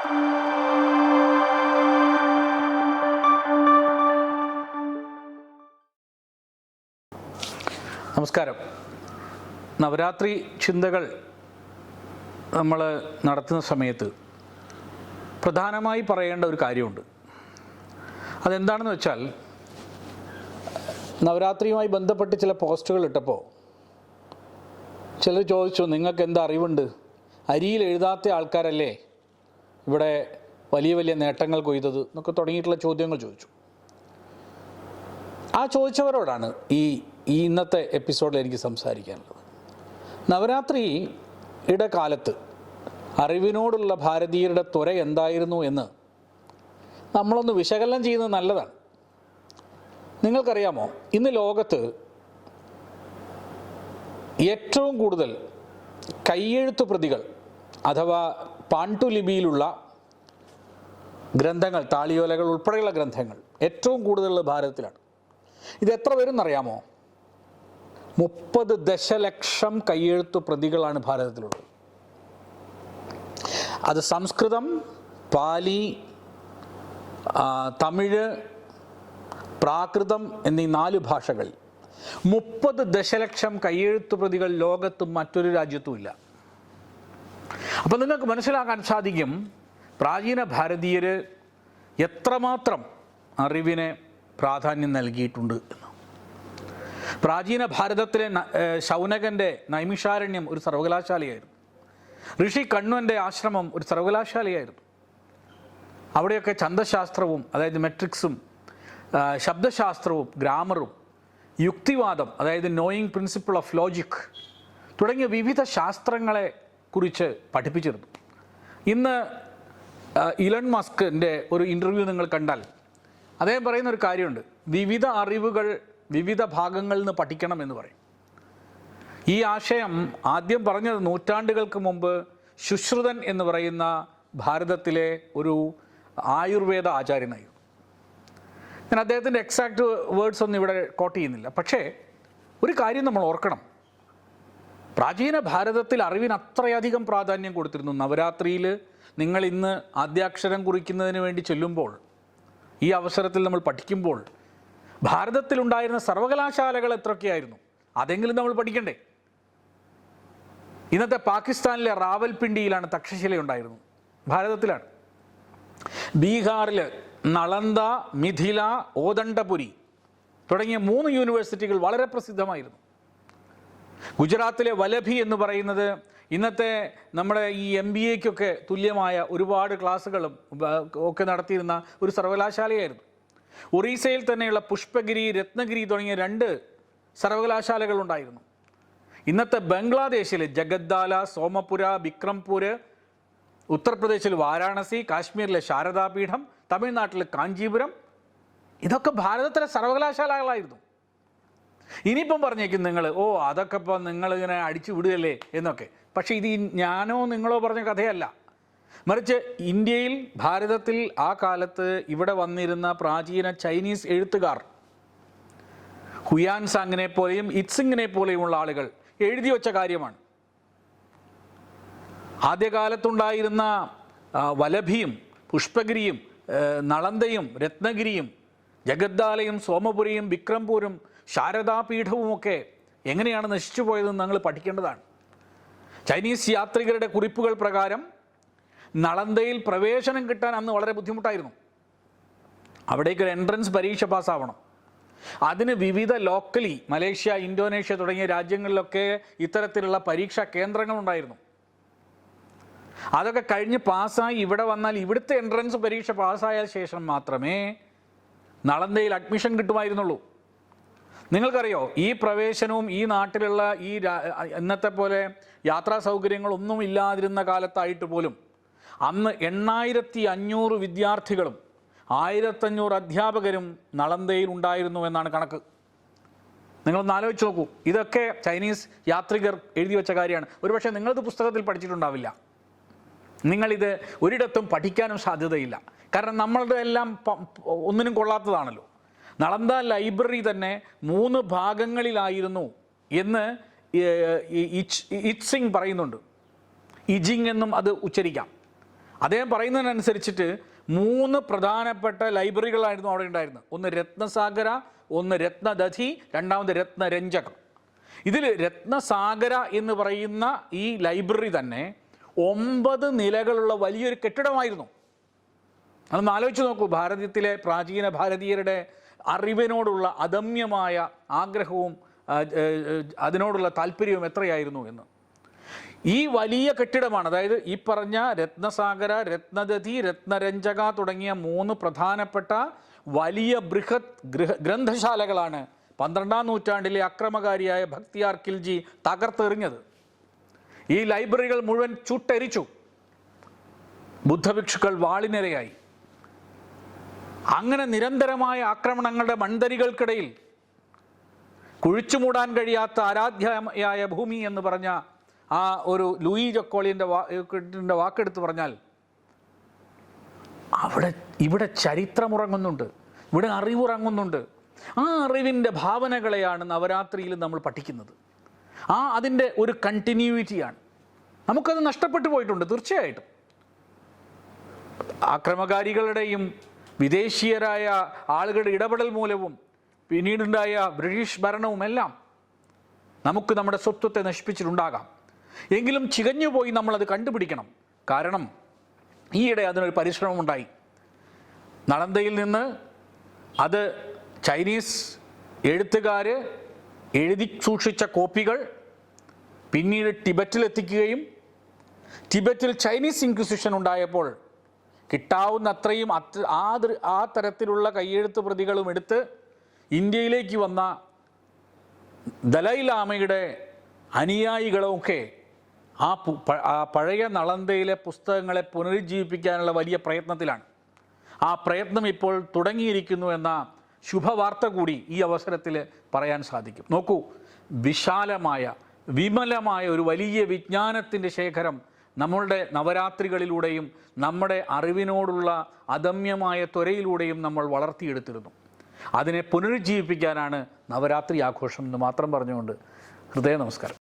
നമസ്കാരം. നവരാത്രി ചിന്തകൾ നമ്മൾ നടത്തുന്ന സമയത്ത് പ്രധാനമായി പറയേണ്ട ഒരു കാര്യമുണ്ട്. അതെന്താണെന്ന് വെച്ചാൽ നവരാത്രിയുമായി ബന്ധപ്പെട്ട് ചില പോസ്റ്റുകൾ ഇട്ടപ്പോൾ ചിലർ ചോദിച്ചു നിങ്ങൾക്ക് എന്താ അറിവുണ്ട്? അരിയിൽ എഴുതാത്ത ആൾക്കാരല്ലേ? ഇവിടെ വലിയ വലിയ നേട്ടങ്ങൾ കൊയ്തത് എന്നൊക്കെ തുടങ്ങിയിട്ടുള്ള ചോദ്യങ്ങൾ ചോദിച്ചു. ആ ചോദിച്ചവരോടാണ് ഈ ഈ ഇന്നത്തെ എപ്പിസോഡിൽ എനിക്ക് സംസാരിക്കാനുള്ളത്. നവരാത്രി കാലത്ത് അറിവിനോടുള്ള ഭാരതീയരുടെ ത്വര എന്തായിരുന്നു എന്ന് നമ്മളൊന്ന് വിശകലനം ചെയ്യുന്നത് നല്ലതാണ്. നിങ്ങൾക്കറിയാമോ ഇന്ന് ലോകത്ത് ഏറ്റവും കൂടുതൽ കയ്യെഴുത്തു പ്രതികൾ അഥവാ പാണ്ഡുലിപിയിലുള്ള ഗ്രന്ഥങ്ങൾ താളിയോലകൾ ഉൾപ്പെടെയുള്ള ഗ്രന്ഥങ്ങൾ ഏറ്റവും കൂടുതലുള്ള ഭാരതത്തിലാണ്. ഇത് എത്ര വരും എന്നറിയാമോ മുപ്പത് ദശലക്ഷം കയ്യെഴുത്ത് പ്രതികളാണ് ഭാരതത്തിലുള്ളത്. അത് സംസ്കൃതം പാലി തമിഴ് പ്രാകൃതം എന്നീ നാല് ഭാഷകളിൽ മുപ്പത് ദശലക്ഷം കയ്യെഴുത്ത് പ്രതികൾ ലോകത്ത് മറ്റൊരു രാജ്യത്തുമില്ല അപ്പം നിങ്ങൾക്ക് മനസ്സിലാക്കാൻ സാധിക്കും പ്രാചീന ഭാരതീയർ എത്രമാത്രം അറിവിനെ പ്രാധാന്യം നൽകിയിട്ടുണ്ട് എന്ന്. പ്രാചീന ഭാരതത്തിലെ ശൗനകന്റെ നൈമിഷാരണ്യം ഒരു സർവകലാശാലയായിരുന്നു. ഋഷി കണ്വന്റെ ആശ്രമം ഒരു സർവകലാശാലയായിരുന്നു. അവിടെയൊക്കെ ഛന്ദശാസ്ത്രവും അതായത് മെട്രിക്സും ശബ്ദശാസ്ത്രവും ഗ്രാമറും യുക്തിവാദം അതായത് നോയിങ് പ്രിൻസിപ്പിൾ ഓഫ് ലോജിക് തുടങ്ങിയ വിവിധ ശാസ്ത്രങ്ങളെ കുറിച്ച് പഠിപ്പിച്ചിരുന്നു. ഇന്ന് ഇലൺ മസ്കിന്റെ ഒരു ഇന്റർവ്യൂ നിങ്ങൾ കണ്ടാൽ അദ്ദേഹം പറയുന്ന ഒരു കാര്യമുണ്ട്. വിവിധ അറിവുകൾ വിവിധ ഭാഗങ്ങളിൽ നിന്ന് പഠിക്കണം എന്ന് പറയും. ഈ ആശയം ആദ്യം പറഞ്ഞത് നൂറ്റാണ്ടുകൾക്ക് മുമ്പ് ശുശ്രുതൻ എന്ന് പറയുന്ന ഭാരതത്തിലെ ഒരു ആയുർവേദ ആചാര്യനായിരുന്നു. ഞാൻ അദ്ദേഹത്തിന്റെ എക്സാക്റ്റ് വേർഡ്സ് ഒന്നും ഇവിടെ കോട്ട് ചെയ്യുന്നില്ല. പക്ഷേ ഒരു കാര്യം നമ്മൾ ഓർക്കണം. പ്രാചീന ഭാരതത്തിൽ അറിവിന് അത്രയധികം പ്രാധാന്യം കൊടുത്തിരുന്നു. നവരാത്രിയിൽ നിങ്ങൾ ഇന്ന് ആദ്യാക്ഷരം കുറിക്കുന്നതിന് വേണ്ടി ചെല്ലുമ്പോൾ ഈ അവസരത്തിൽ നമ്മൾ പഠിക്കുമ്പോൾ ഭാരതത്തിലുണ്ടായിരുന്ന സർവകലാശാലകൾ എത്രയൊക്കെയായിരുന്നു? അതെങ്കിലും നമ്മൾ പഠിക്കണ്ടേ? ഇന്നത്തെ പാകിസ്ഥാനിലെ റാവൽപിണ്ടിയിലാണ് തക്ഷശില ഉണ്ടായിരുന്നത് ഭാരതത്തിലാണ്. ബീഹാറിൽ നളന്ദ മിഥില ഓദണ്ഡപുരി തുടങ്ങിയ മൂന്ന് യൂണിവേഴ്സിറ്റികൾ വളരെ പ്രസിദ്ധമായിരുന്നു. ഗുജറാത്തിലെ വലഭി എന്ന് പറയുന്നത് ഇന്നത്തെ നമ്മുടെ ഈ എം ബി എക്കൊക്കെ തുല്യമായ ഒരുപാട് ക്ലാസ്സുകളും ഒക്കെ നടത്തിയിരുന്ന ഒരു സർവകലാശാലയായിരുന്നു. ഒറീസയിൽ തന്നെയുള്ള പുഷ്പഗിരി രത്നഗിരി തുടങ്ങിയ രണ്ട് സർവകലാശാലകളുണ്ടായിരുന്നു. ഇന്നത്തെ ബംഗ്ലാദേശിലെ ജഗദ്ദാല സോമപുര ബിക്രംപൂര് ഉത്തർപ്രദേശിൽ വാരാണസി കാശ്മീരിലെ ശാരദാപീഠം തമിഴ്നാട്ടിലെ കാഞ്ചീപുരം ഇതൊക്കെ ഭാരതത്തിലെ സർവകലാശാലകളായിരുന്നു. ഇനിയിപ്പം പറഞ്ഞേക്കും നിങ്ങൾ ഓ അതൊക്കെ ഇപ്പം നിങ്ങളിങ്ങനെ അടിച്ചു വിടുകയല്ലേ? എന്നൊക്കെ. പക്ഷേ ഇത് ഞാനോ നിങ്ങളോ പറഞ്ഞ കഥയല്ല. മറിച്ച് ഇന്ത്യയിൽ ഭാരതത്തിൽ ആ കാലത്ത് ഇവിടെ വന്നിരുന്ന പ്രാചീന ചൈനീസ് എഴുത്തുകാർ ഹുയാൻ സാങ്ങിനെ പോലെയും ഇറ്റ്സിങ്ങിനെ പോലെയുമുള്ള ആളുകൾ എഴുതി വച്ച കാര്യമാണ്. ആദ്യകാലത്തുണ്ടായിരുന്ന വലഭിയും പുഷ്പഗിരിയും നളന്തയും രത്നഗിരിയും ജഗദ്ദാലയും സോമപുരിയും വിക്രംപൂരും ശാരദാപീഠവുമൊക്കെ എങ്ങനെയാണ് നശിച്ചു പോയതെന്ന് നിങ്ങൾ പഠിക്കേണ്ടതാണ്. ചൈനീസ് യാത്രികരുടെ കുറിപ്പുകൾ പ്രകാരം നളന്തയിൽ പ്രവേശനം കിട്ടാൻ അന്ന് വളരെ ബുദ്ധിമുട്ടായിരുന്നു. അവിടേക്ക് ഒരു എൻട്രൻസ് പരീക്ഷ പാസ്സാവണം. അതിന് വിവിധ ലോക്കലി മലേഷ്യ ഇന്തോനേഷ്യ തുടങ്ങിയ രാജ്യങ്ങളിലൊക്കെ ഇത്തരത്തിലുള്ള പരീക്ഷാ കേന്ദ്രങ്ങളുണ്ടായിരുന്നു അതൊക്കെ കഴിഞ്ഞ് പാസ്സായി ഇവിടെ വന്നാൽ ഇവിടുത്തെ എൻട്രൻസ് പരീക്ഷ പാസ്സായ ശേഷം മാത്രമേ നളന്തയിൽ അഡ്മിഷൻ കിട്ടുമായിരുന്നുള്ളൂ. നിങ്ങൾക്കറിയോ ഈ പ്രവേശനവും ഈ നാട്ടിലുള്ള ഈ ഇന്നത്തെ പോലെ യാത്രാ സൗകര്യങ്ങളൊന്നും ഇല്ലാതിരുന്ന കാലത്തായിട്ട് പോലും അന്ന് എണ്ണായിരത്തി അഞ്ഞൂറ് വിദ്യാർത്ഥികളും ആയിരത്തഞ്ഞൂറ് അധ്യാപകരും നളന്തയിൽ ഉണ്ടായിരുന്നു എന്നാണ് കണക്ക്. നിങ്ങളൊന്ന് ആലോചിച്ച് നോക്കൂ ഇതൊക്കെ ചൈനീസ് യാത്രികർ എഴുതി വെച്ച കാര്യമാണ്. ഒരുപക്ഷെ നിങ്ങളിത് പുസ്തകത്തിൽ പഠിച്ചിട്ടുണ്ടാവില്ല. നിങ്ങളിത് ഒരിടത്തും പഠിക്കാനും സാധ്യതയില്ല. കാരണം നമ്മളുടെ എല്ലാം ഒന്നിനും കൊള്ളാത്തതാണല്ലോ. നളന്ദ ലൈബ്രറി തന്നെ മൂന്ന് ഭാഗങ്ങളിലായിരുന്നു എന്ന് ഇറ്റ്സിങ് പറയുന്നുണ്ട്. ഇജിങ് എന്നും അത് ഉച്ചരിക്കാം. അദ്ദേഹം പറയുന്നതിനനുസരിച്ചിട്ട് മൂന്ന് പ്രധാനപ്പെട്ട ലൈബ്രറികളായിരുന്നു അവിടെ ഉണ്ടായിരുന്നത്. ഒന്ന് രത്നസാഗര ഒന്ന് രത്നദധി രണ്ടാമത് രത്നരഞ്ജകം. ഇതിൽ രത്നസാഗര എന്ന് പറയുന്ന ഈ ലൈബ്രറി തന്നെ ഒമ്പത് നിലകളുള്ള വലിയൊരു കെട്ടിടമായിരുന്നു. അതൊന്ന് ആലോചിച്ച് നോക്കൂ ഭാരതത്തിലെ പ്രാചീന ഭാരതീയരുടെ അറിവിനോടുള്ള അദമ്യമായ ആഗ്രഹവും അതിനോടുള്ള താല്പര്യവും എത്രയായിരുന്നു എന്ന്? ഈ വലിയ കെട്ടിടമാണ് അതായത് ഈ പറഞ്ഞ രത്നസാഗര രത്നദധി രത്നരഞ്ജക തുടങ്ങിയ മൂന്ന് പ്രധാനപ്പെട്ട വലിയ ബൃഹത് ഗൃഹ ഗ്രന്ഥശാലകളാണ് പന്ത്രണ്ടാം നൂറ്റാണ്ടിലെ അക്രമകാരിയായ ഭക്തിയാർ കിൽജി തകർത്തെറിഞ്ഞത്. ഈ ലൈബ്രറികൾ മുഴുവൻ ചുട്ടരിച്ചു. ബുദ്ധഭിക്ഷുക്കൾ വാളിനിരയായി. അങ്ങനെ നിരന്തരമായ ആക്രമണങ്ങളുടെ മൺതരികൾക്കിടയിൽ കുഴിച്ചുമൂടാൻ കഴിയാത്ത ആരാധ്യമായ ഭൂമി എന്ന് പറഞ്ഞ ആ ഒരു ലൂയി ജക്കോളിന്റെ വാക്കിന്റെ ന്റെ വാക്കെടുത്ത് പറഞ്ഞാൽ അവിടെ ഇവിടെ ചരിത്രമുറങ്ങുന്നുണ്ട് ഇവിടെ അറിവുറങ്ങുന്നുണ്ട്. ആ അറിവിന്റെ ഭാവനകളെയാണ് നവരാത്രിയിൽ നമ്മൾ പഠിക്കുന്നത്. ആ അതിന്റെ ഒരു കണ്ടിന്യൂവിറ്റിയാണ് നമുക്കത് നഷ്ടപ്പെട്ടു പോയിട്ടുണ്ട് തീർച്ചയായിട്ടും. ആക്രമകാരികളുടെയും വിദേശീയരായ ആളുകളുടെ ഇടപെടൽ മൂലവും പിന്നീടുണ്ടായ ബ്രിട്ടീഷ് ഭരണവും എല്ലാം നമുക്ക് നമ്മുടെ സ്വത്വത്തെ നശിപ്പിച്ചിട്ടുണ്ടാകാം. എങ്കിലും ചികഞ്ഞുപോയി നമ്മളത് കണ്ടുപിടിക്കണം. കാരണം ഈയിടെ അതിനൊരു പരിശ്രമമുണ്ടായി. നളന്തയിൽ നിന്ന് അത് ചൈനീസ് എഴുത്തുകാർ എഴുതി സൂക്ഷിച്ച കോപ്പികൾ പിന്നീട് ടിബറ്റിൽ എത്തിക്കുകയും ടിബറ്റിൽ ചൈനീസ് ഇൻക്വിസിഷൻ ഉണ്ടായപ്പോൾ കിട്ടാവുന്ന അത്രയും അത്ര ആ ആ തരത്തിലുള്ള കയ്യെഴുത്ത് പ്രതികളും എടുത്ത് ഇന്ത്യയിലേക്ക് വന്ന ദലൈലാമയുടെ പു- ആ പഴയ നളന്തയിലെ പുസ്തകങ്ങളെ പുനരുജ്ജീവിപ്പിക്കാനുള്ള വലിയ പ്രയത്നത്തിലാണ്. ആ പ്രയത്നം ഇപ്പോൾ തുടങ്ങിയിരിക്കുന്നു എന്ന ശുഭവാർത്ത കൂടി ഈ അവസരത്തിൽ പറയാൻ സാധിക്കും. നോക്കൂ വിശാലമായ വിമലമായ ഒരു വലിയ വിജ്ഞാനത്തിന്റെ ശേഖരം നമ്മളുടെ നവരാത്രികളിലൂടെയും നമ്മുടെ അറിവിനോടുള്ള അദമ്യമായ ത്വരയിലൂടെയും നമ്മൾ വളർത്തിയെടുത്തിരുന്നു. അതിനെ പുനരുജ്ജീവിപ്പിക്കാനാണ് നവരാത്രി ആഘോഷം എന്ന് മാത്രം പറഞ്ഞുകൊണ്ട് ഹൃദയ നമസ്കാരം.